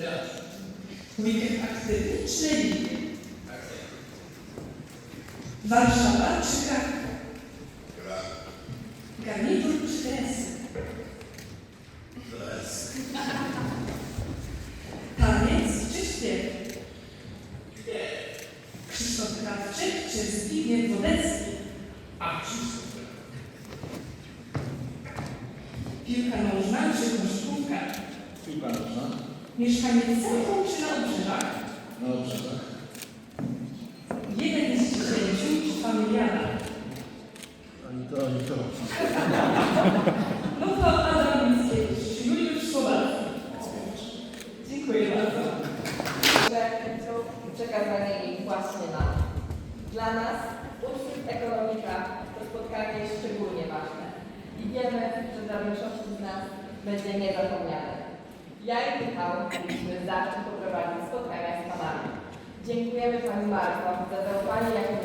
Teatr. Weekend aktywny czy leniwy? Warszawa czy Kraków? Garnitur czy dres? Taniec czy śpiew? Krzysztof Krawczyk czy Zbigniew Wodecki? A Krzysztof. Piłka nożna czy koszykówka? Piłka nożna. Mieszkanie w centrum czy na obrzeżach? Na obrzeżach. Jeden z dziesięciu czy familiada? Ani to, ani to. No to Adam Mickiewicz Juliusz Słowacki? Dziękuję bardzo. że to przekazanie ich właśnie nam. Dla nas, uczniów ekonomika, to spotkanie jest szczególnie ważne i wiemy, że dla większości z nas będzie niezapomniane. Ja i Michał mieliśmy zaszczyt poprowadzić spotkania z Panami. Dziękujemy Pani bardzo za zaufanie, jakie